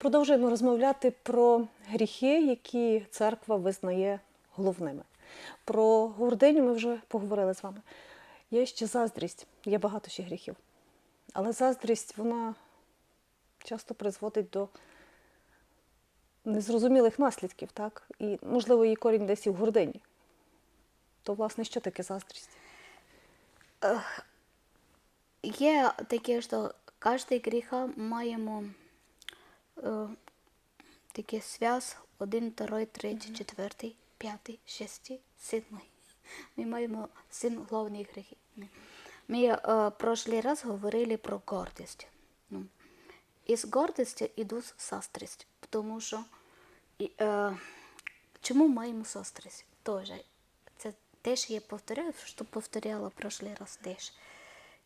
Продовжуємо розмовляти про гріхи, які церква визнає головними. Про гординю ми вже поговорили з вами. Є ще заздрість, є багато ще гріхів. Але заздрість, вона часто призводить до незрозумілих наслідків, так? І, можливо, її корінь десь і в гордині. То, власне, що таке заздрість? Є таке, що кожен гріха маємо е, такий зв'яз один, другий, третій, четвертий, п'ятий, шестий, сьомий. Ми маємо сім головних гріхів. Ми е, прошлий раз говорили про гордість. Ну, із гордості йдуть заздрість, тому що і, е, чому маємо заздрість? Тоже. Це теж я повторяю, що повторяла прошлий раз теж.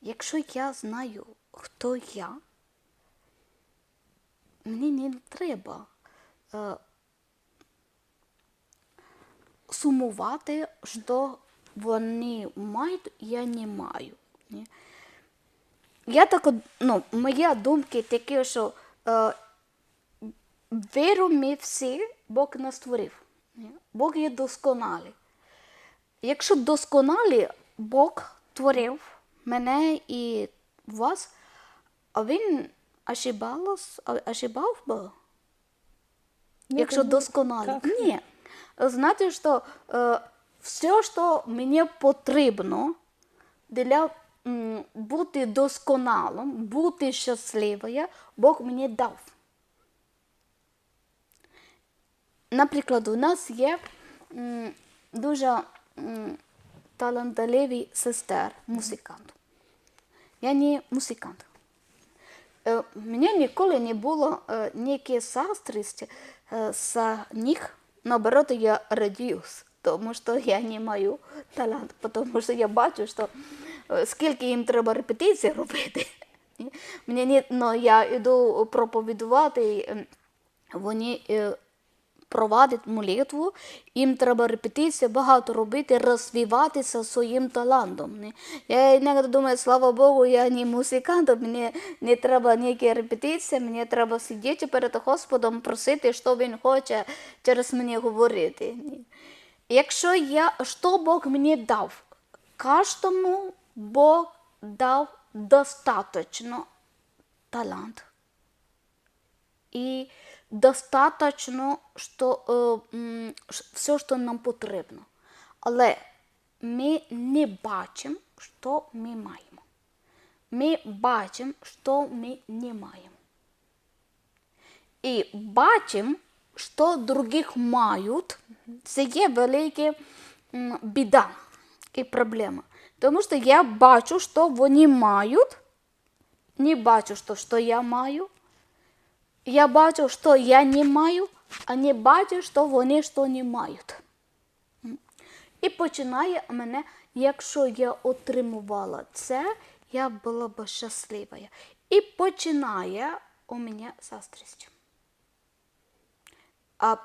Якщо я знаю, хто я, мені не треба е, сумувати, що вони мають, я не маю. Ні? Я так, ну, моя думки такі, що е, віру ми всі, Бог нас створив. Ні? Бог є досконалий. Якщо досконалі Бог творив мене і вас, а він ошибалась, а- ошибав би? Якщо так. Ні. Знаєте, що е, все, що мені потрібно для м, бути досконалим, бути щасливою, Бог мені дав. Наприклад, у нас є м, дуже м, талантливий сестер, музикант. Я не музикант. Е, У мене ніколи не було е, ніякої заздрості е, з них. Наоборот, я радіюсь, тому що я не маю талант, тому що я бачу, що скільки їм треба репетицій робити. Мені не, ну, я йду проповідувати, ем, вони проводять молитву, їм треба репетиція, багато робити, розвиватися своїм талантом. Я іноді думаю, слава Богу, я не музикант, мені не треба ніякі репетиції, мені треба сидіти перед Господом, просити, що Він хоче через мене говорити. Якщо я, що Бог мені дав? Кожному Бог дав достатньо талант и достаточно що, е, все, що нам потрібно. Але ми не бачимо, що ми маємо. Ми бачимо, що ми не маємо. І бачимо, що других мають, це є велика біда і проблема. Тому що я бачу, що вони мають, не бачу, що, що я маю. Я бачу, що я не маю, а не бачу, що вони що не мають. І починає мене, якщо я отримувала це, я була б щаслива. І починає у мене заздрість. А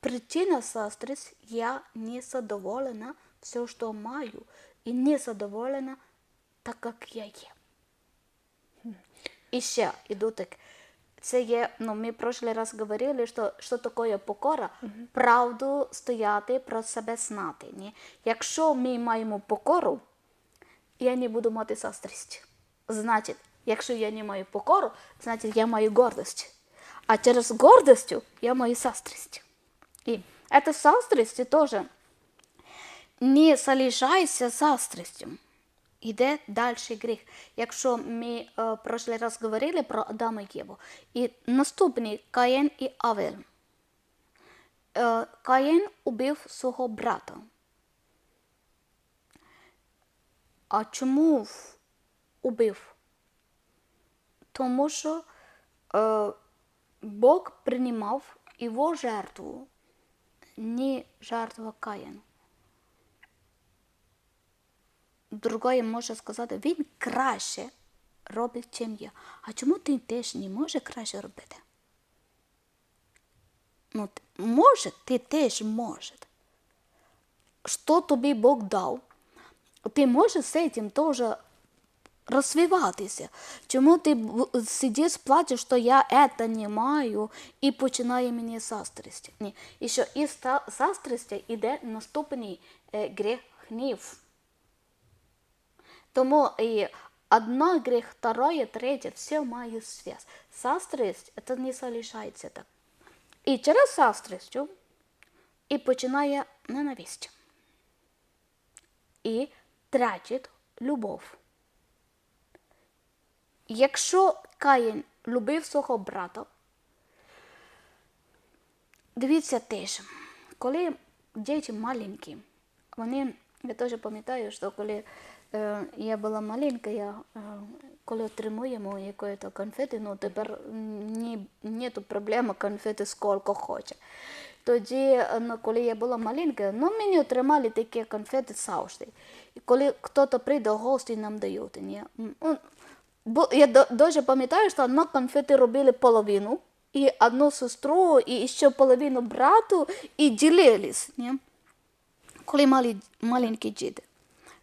причина заздрість, я не задоволена все, що маю, і не задоволена так, як я є. І ще іду так. Це є, ну ми прошлий раз говорили, що, що таке покора, правду стояти про себе знати. Ні? Якщо ми маємо покору, я не буду мати заздрість. Значить, якщо я не маю покору, значить я маю гордость. А через гордость я маю заздрість. І ця заздрість теж не залишайся заздрістю. Іде далі гріх. Якщо ми е, прошлий раз говорили про Адама і Єву. І наступний Каїн і Авель. Е, Каїн убив свого брата. А чому убив? Тому що е, Бог приймав його жертву, не жертву Каїну. Другої може сказати, він краще робить, чим я. А чому ти теж не можеш краще робити? Ну, може, ти теж можеш. Що тобі Бог дав? Ти можеш з цим теж розвиватися. Чому ти сидиш, плачеш, що я це не маю, і починає мені заздрість? Ні. І що із та- заздрості йде наступний е, гріх гнів. Тому і одно грех, второе, третє, все має связь. Заздрість – це не залишається так. І через заздрість і починає ненависть. І тратить любов. Якщо Каїн любив свого брата, дивіться теж, коли діти маленькі, вони, я теж пам'ятаю, що коли я була маленька, я, е, коли отримуємо якої то конфети, ну тепер ні, нету проблеми конфети скільки хоче. Тоді, е, ну, коли я була маленька, ну, мені отримали такі конфети завжди. І коли хтось прийде гості, нам дають. Ні? Ну, Бо я дуже пам'ятаю, що одна конфети робили половину, і одну сестру, і ще половину брату, і ділились. Ні? Коли малі, маленькі діти.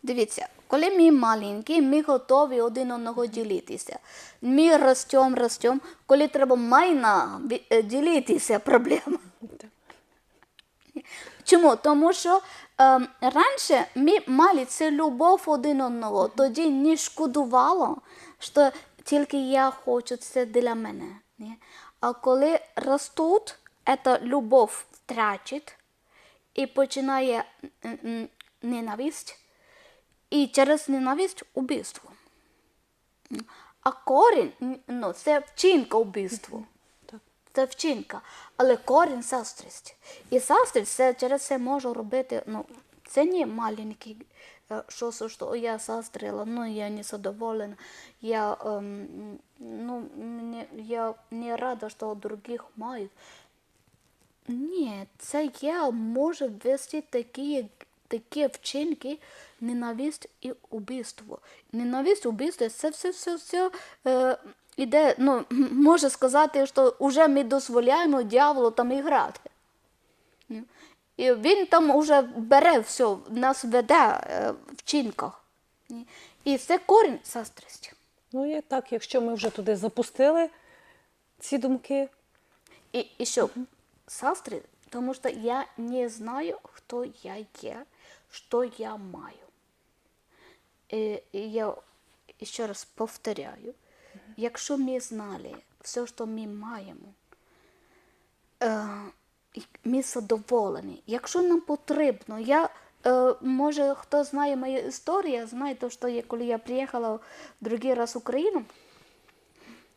Дивіться, коли ми маленькі, ми готові один одного ділитися. Ми ростемо, ростемо. Коли треба майна е, ділитися, проблема. Чому? Тому що е, раніше ми мали цю любов один одного, тоді не шкодувало, що тільки я хочу це для мене. Ні? А коли ростуть, ця любов втрачить і починає ненависть, і через ненависть убивство. А корінь ну, це вчинка убивства. Це вчинка, але корінь заздрість. І заздрість це через це можу робити. Ну, це не маленький е, щось, що я заздрила, ну я не задоволена. Я, ем, ну, мені, я не рада, що других мають. Ні, це я можу вести такі, такі вчинки, ненависть і убивство. Ненависть, убивство, це все, все, все е, іде, ну, м- можна сказати, що вже ми дозволяємо дьяволу там і грати. І він там вже бере все, нас веде е, вчинках. І це корінь заздрості. Ну і так, якщо ми вже туди запустили ці думки, І, і що? Сестри, тому що я не знаю, хто я є, що я маю. І, і я ще раз повторяю, якщо ми знали все, що ми маємо, е, ми задоволені. Якщо нам потрібно, я, е, може, хто знає мою історію, знає, то, що я, коли я приїхала другий раз в Україну,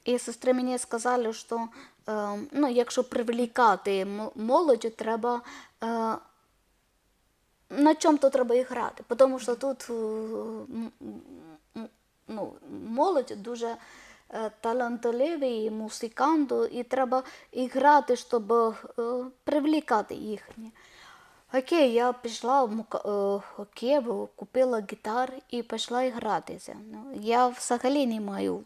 і сестри мені сказали, що е, ну, якщо привлікати молодь, треба на чому-то треба і грати. Тому що тут е, ну, молодь дуже е, талантливі, музиканти, і треба і грати, щоб е, привлікати їх. Окей, я пішла в Київ, купила гітар і пішла гратися. Ну, я взагалі не маю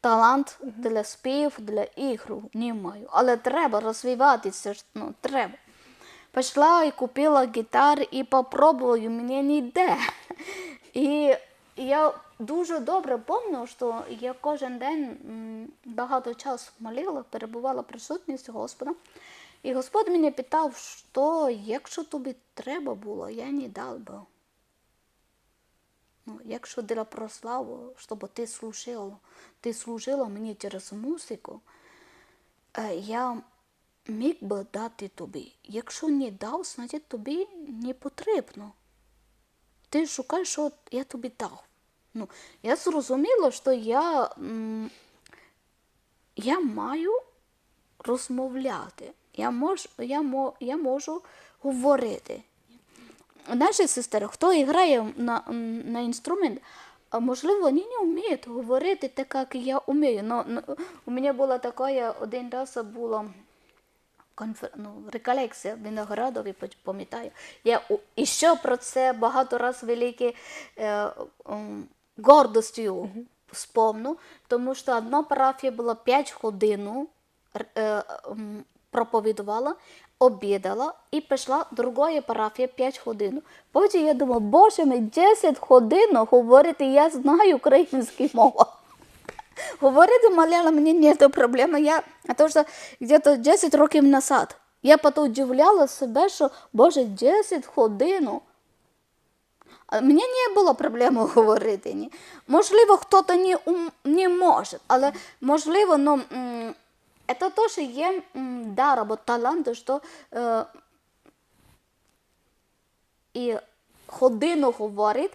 талант для спів, для ігру не маю. Але треба розвиватися, ну, треба. Пішла і купила гітар і попробую, мені не йде. І я дуже добре пам'ятаю, що я кожен день багато часу молила, перебувала присутністю Господа. І Господь мене питав, що якщо тобі треба було, я не дав би. Ну, якщо для прославу, щоб ти служила, ти служила мені через музику, е, я міг би дати тобі. Якщо не дав, значить тобі не потрібно. Ти шукаєш, що я тобі дав. Ну, я зрозуміла, що я, я маю розмовляти. Я можу, я, мо- я можу говорити. Наші сестри, хто грає на, на інструмент, можливо, вони не вміють говорити так, як я вмію. Но, но, у мене була така, один раз була конфер... ну, реколекція Виноградові, пам'ятаю. Я і ще про це багато разів велике е, гордостю спомну, тому що одна парафія була 5 годин е, проповідувала, обідала і пішла другої парафії 5 годин. Потім я думала, боже мій, 10 годин говорити, я знаю українську мову. Говорити маляла мені не то проблема. Я то, що где-то 10 років назад. Я потім удивляла себе, що боже, 10 годин. Мені не було проблеми говорити. Ні. Можливо, хтось не, не може, але можливо, ну, це теж є дар або талант, що е, і годину говорить,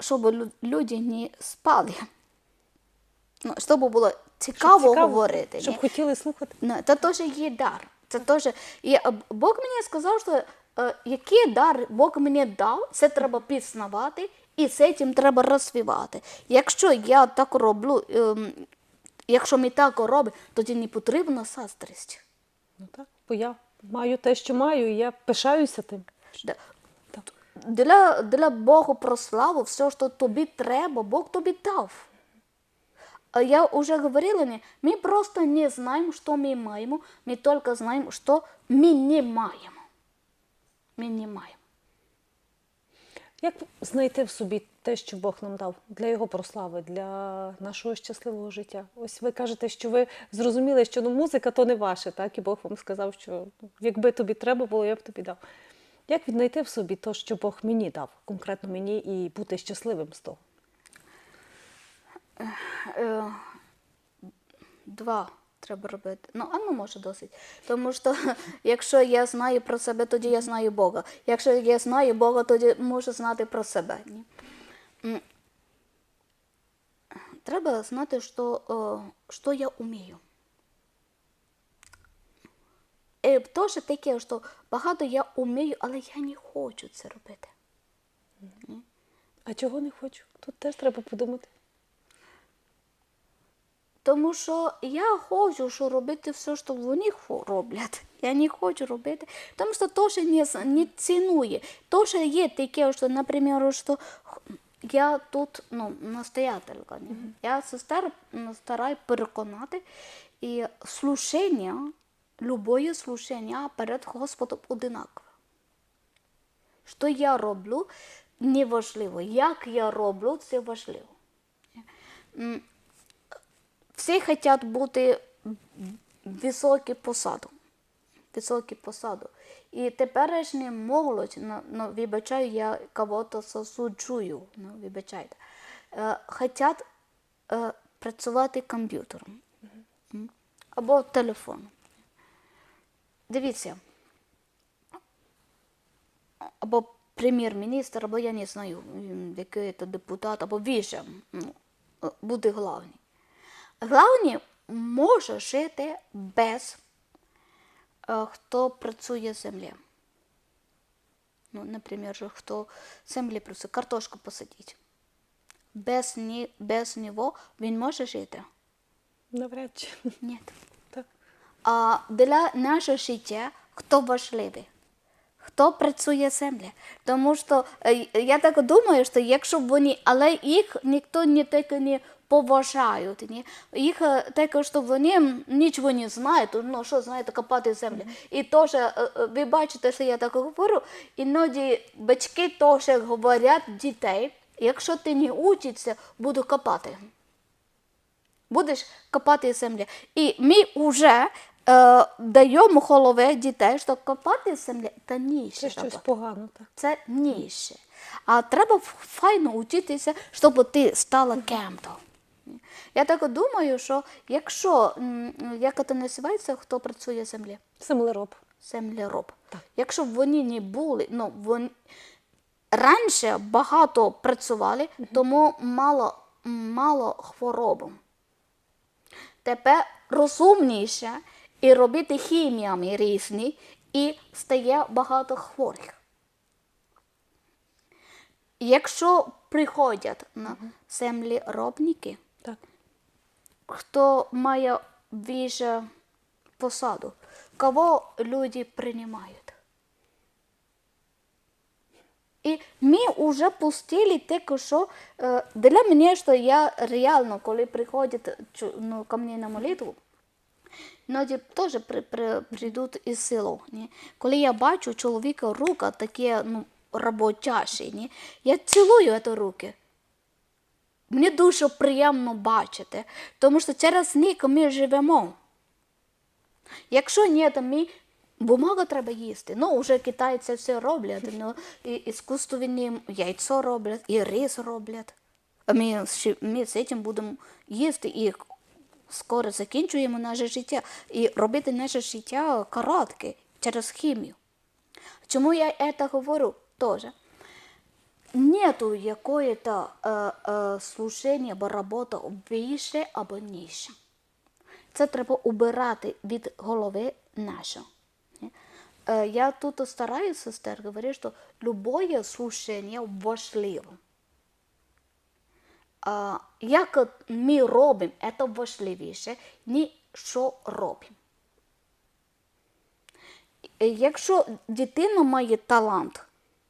щоб люди не спали. Ну, щоб було цікаво, говорити. Щоб ні. хотіли слухати. Ну, Це теж є дар. Це теж... І е, Бог мені сказав, що е, який дар Бог мені дав, це треба пізнавати і з цим треба розвивати. Якщо я так роблю, ем, якщо ми так робимо, тоді не потрібна заздрість. Ну так, бо я маю те, що маю, і я пишаюся тим. Да. Для, для Бога прославу, все, що тобі треба, Бог тобі дав. А Я вже говорила, не, ми просто не знаємо, що ми маємо, ми тільки знаємо, що ми не маємо. Ми не маємо. Як знайти в собі те, що Бог нам дав для його прослави, для нашого щасливого життя? Ось ви кажете, що ви зрозуміли, що ну, музика то не ваше, так? І Бог вам сказав, що ну, якби тобі треба було, я б тобі дав. Як віднайти в собі те, що Бог мені дав, конкретно мені, і бути щасливим з того? Е, два треба робити. Ну, а ну може досить. Тому що якщо я знаю про себе, тоді я знаю Бога. Якщо я знаю Бога, тоді можу знати про себе. Ні? Треба знати, що, е, що я вмію. І теж таке, що багато я вмію, але я не хочу це робити. А чого не хочу? Тут теж треба подумати. Тому що я хочу що робити все, що вони роблять. Я не хочу робити, тому що то, що не, не цінує. То, що є таке, що, наприклад, що я тут ну, настоятелька. ні? Я сестер м, стараю переконати, і слушання, любое слушання перед Господом одинакове. Що я роблю, неважливо. Як я роблю, це важливо. Всі хочуть бути високі посаду. Високі посаду. І теперішня молодь, ну, ну, вибачаю, я кого-то засуджую, ну, вибачайте, е, хочуть е, працювати комп'ютером або телефоном. Дивіться, або прем'єр-міністр, або я не знаю, який це депутат, або віже ну, е, буде главний. Главний може жити без е, хто працює землі. Ну, наприклад, хто землі працює, картошку посадить. Без, ні, без нього він може жити? Навряд чи. Ні. Так. А для нашого життя хто важливий? Хто працює землі? Тому що е, я так думаю, що якщо б вони, але їх ніхто не так не поважає. Ні? Їх таке, що вони нічого не знають, ну що знаєте, копати землю. І теж, е, е, ви бачите, що я так говорю, іноді батьки теж говорять дітей, якщо ти не учишся, буду копати будеш копати землю. І ми вже е, даємо голови дітей, що копати землю це ніше. Це щось погано, так. Це ніше. А треба файно учитися, щоб ти стала кем-то. Я так думаю, що якщо, як це називається, хто працює в землі? Землероб. землероб. Якщо б вони не були, ну вони раніше багато працювали, тому мало, мало хвороб. Тепер розумніше і робити хіміями різні, і стає багато хворих. Якщо приходять на землеробники, Так. Хто має більше посаду, кого люди приймають. І ми вже пустили те, що е, для мене, що я реально, коли приходять ну, ко мені на молитву, Іноді теж при, при, прийдуть із село. Ні? Коли я бачу чоловіка рука таке ну, роботящий, ні? я цілую ці руки. Мені дуже приємно бачити, тому що через них ми живемо. Якщо ні, то ми бумагу треба їсти. Ну, вже китайці все роблять. Ну, і іскусственні яйцо роблять, і рис роблять. А ми, ми з цим будемо їсти і скоро закінчуємо наше життя. І робити наше життя коротке через хімію. Чому я це говорю теж? Нету якої-то е, е, служення або робота більше або ніже. Це треба убирати від голови нашого. Е, Я тут стараюся, сестер, говорити, що любое служення важливо. Як ми робимо, це важливіше, ніж що робимо. Е, Якщо дитина має талант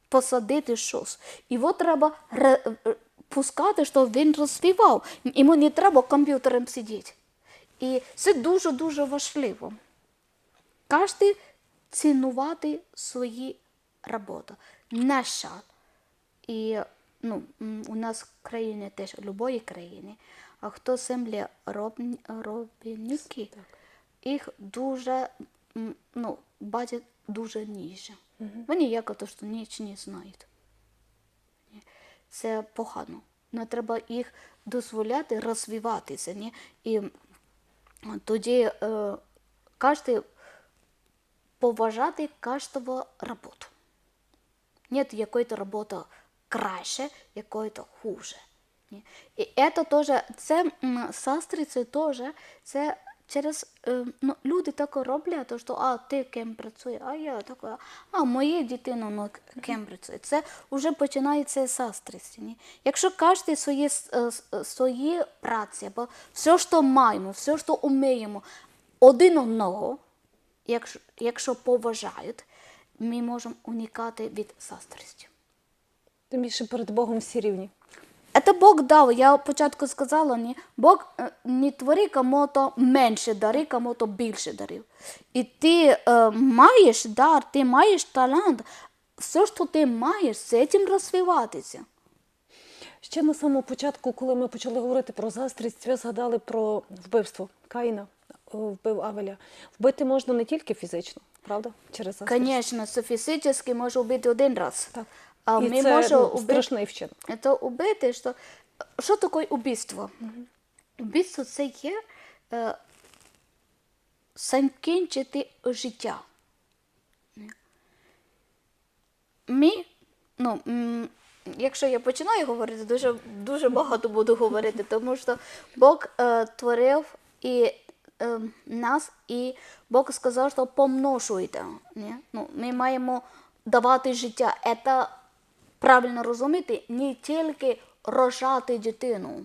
посадити щось, його треба ре- е, пускати, щоб він розвивав. Йому не треба комп'ютером сидіти. І це дуже-дуже важливо. Кожен цінувати свої роботи. На жаль. І ну, у нас в країні теж, в будь-якій країні, а хто землі робітники, їх дуже ну, бачать дуже ніже. Вони як то, що ніч не знають. Ні. Це погано. Не треба їх дозволяти розвиватися. Ні? І тоді е, кожен поважати кожного роботу. Нет якої-то роботи краще, якої-то хуже. Ні. І це теж, це сестри, це теж, це через, е, ну, люди так роблять, то, що, а, ти ким працює, а я така, а моє дитина ну, ким працює. Це вже починається. Ні. Якщо кожен свої, е, е, свої праці, або все, що маємо, все, що вміємо, один одного, якщо, якщо поважають, ми можемо уникати від заздрості. Тим більше перед Богом всі рівні. Це Бог дав. Я спочатку сказала, ні, Бог е, не твори кому-то менше дари, кому-то більше дарив. І ти е, маєш дар, ти маєш талант, все, що ти маєш, з цим розвиватися. Ще на самому початку, коли ми почали говорити про заздрість, ви згадали про вбивство Каїна, вбив Авеля. Вбити можна не тільки фізично, правда? Через заздрість. Звісно, фізично може вбити один раз. Так. А І ми це можемо ну, страшний вчинок. це убити, що, що таке убійство? Убійство це є е, закінчити життя. Ми, ну, якщо я починаю говорити, дуже, дуже багато буду говорити, тому що Бог е, творив і е, нас, і Бог сказав, що помножуйте. Ні? Ну, ми маємо давати життя. Це правильно розуміти, не тільки рожати дитину.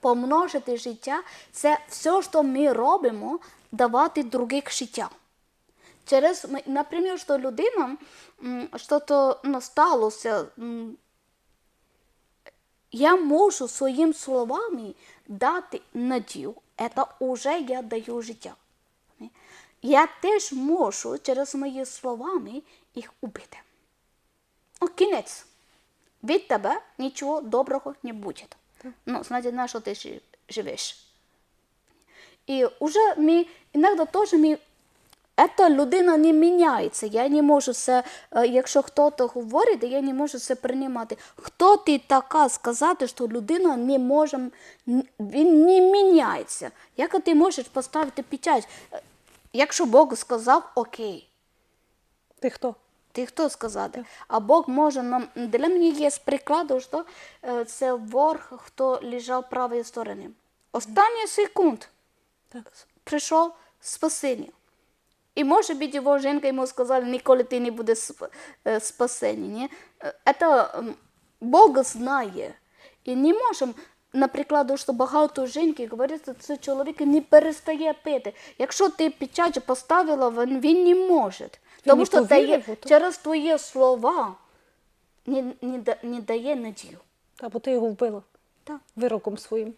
Помножити життя це все, що ми робимо, давати других життя. Через, наприклад, що людина що-то сталося, я можу своїми словами дати надію. Це вже я даю життя. Я теж можу через мої словами їх убити. Кінець. Від тебе нічого доброго не буде. Ну, значить, на що ти живеш? І вже ми іноді теж ми Ета людина не міняється. Я не можу це, е, якщо хтось говорить, я не можу це приймати. Хто ти така сказати, що людина не може, він не міняється. Як ти можеш поставити печать? Е, Якщо Бог сказав окей, Ти хто? Ти хто сказати? А Бог може нам. Для мене є прикладу, що е, це ворог, хто лежав правої сторони. Останні секунд Так. прийшов спасіння. І може бути його жінка йому сказала, ніколи ти не буде сп- е, спасені. Ні? Це Бог знає. І не можемо, наприклад, що багато жінки говорять, що це чоловік не перестає пити. Якщо ти печать поставила, він не може. Тому що дає, через твої слова не, не, не дає надію. Та, бо ти його вбила Так. вироком своїм.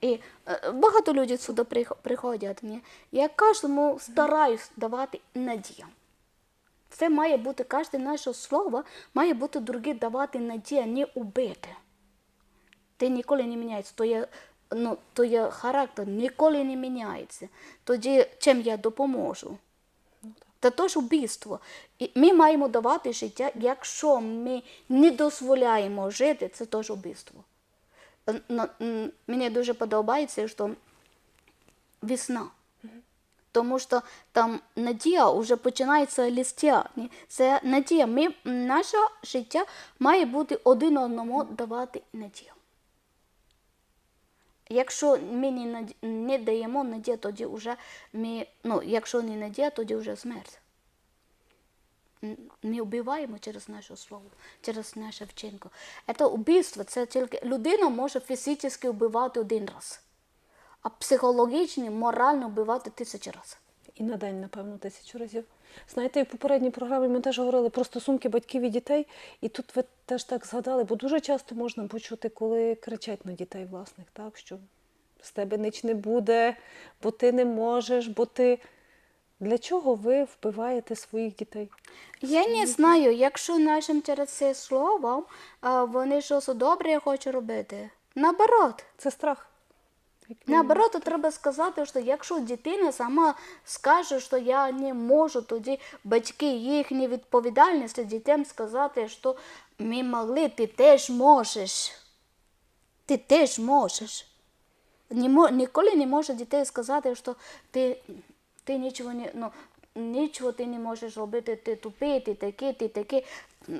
І е, багато людей сюди приходять. Ні? Я кожному стараюсь давати надію. Це має бути кожне наше слово, має бути друге давати надію, не убити. Ти ніколи не міняєшся, то є, ну, то є характер ніколи не міняється. Тоді чим я допоможу? Це теж вбивство. І ми маємо давати життя, якщо ми не дозволяємо жити, це теж вбивство. Е, Мені дуже подобається, що весна. Тому що там надія вже починається листя. Це надія. Ми, наше життя має бути один одному давати надію. Якщо ми не, не даємо надію, тоді вже ми, ну, якщо не надія, тоді вже смерть. Ми вбиваємо через наше слово, через наше вчинку. Це вбивство, це тільки людина може фізично вбивати один раз, а психологічно, морально вбивати тисячі разів. І на день, напевно, тисячу разів. Знаєте, і в попередній програмі ми теж говорили про стосунки батьків і дітей, і тут ви теж так згадали, бо дуже часто можна почути, коли кричать на дітей власних, так, що з тебе ніч не буде, бо ти не можеш, бо ти. Для чого ви вбиваєте своїх дітей? Я не знаю, якщо нашим через це слово вони щось добре хочуть робити. Наоборот. Це страх. Наоборот, треба сказати, що якщо дитина сама скаже, що я не можу, тоді батьки їхні відповідальності дітям сказати, що ми могли, ти теж можеш. Ти теж можеш. Ні, ніколи не може дітей сказати, що ти, ти нічого не, ну, нічого ти не можеш робити, ти тупий, ти такий, ти такий.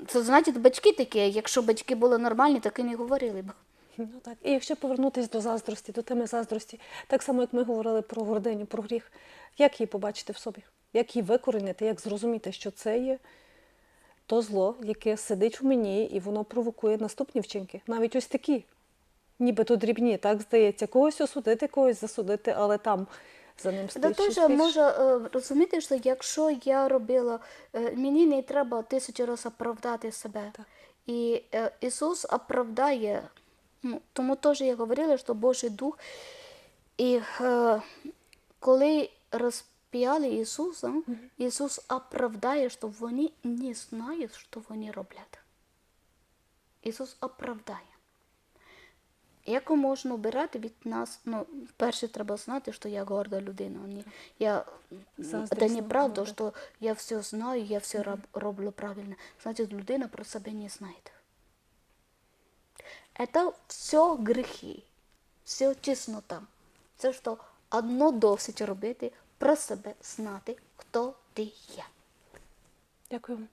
Це значить батьки такі, якщо батьки були нормальні, так і не говорили б. Ну так. І якщо повернутися до заздрості, до теми заздрості, так само як ми говорили про гординю, про гріх, як її побачити в собі? Як її викорінити, як зрозуміти, що це є то зло, яке сидить в мені, і воно провокує наступні вчинки, навіть ось такі, нібито дрібні, так здається, когось осудити, когось засудити, але там за ним теж щось більше. може е, розуміти, що якщо я робила, е, мені не треба тисячу разів оправдати себе. Так. І е, Ісус оправдає, ну, тому теж я говорила, що Божий Дух. І е, коли розп'яли Ісуса, Ісус оправдає, що вони не знають, що вони роблять. Ісус оправдає. Яку можна обирати від нас? Ну, перше треба знати, що я горда людина. Ні, я, це неправда, горда. що я все знаю, я все роб, роблю правильно. Значить, людина про себе не знає. Это все грехи, все чеснота. Це що одно досить робити, про себе знати, хто ти є. Дякую.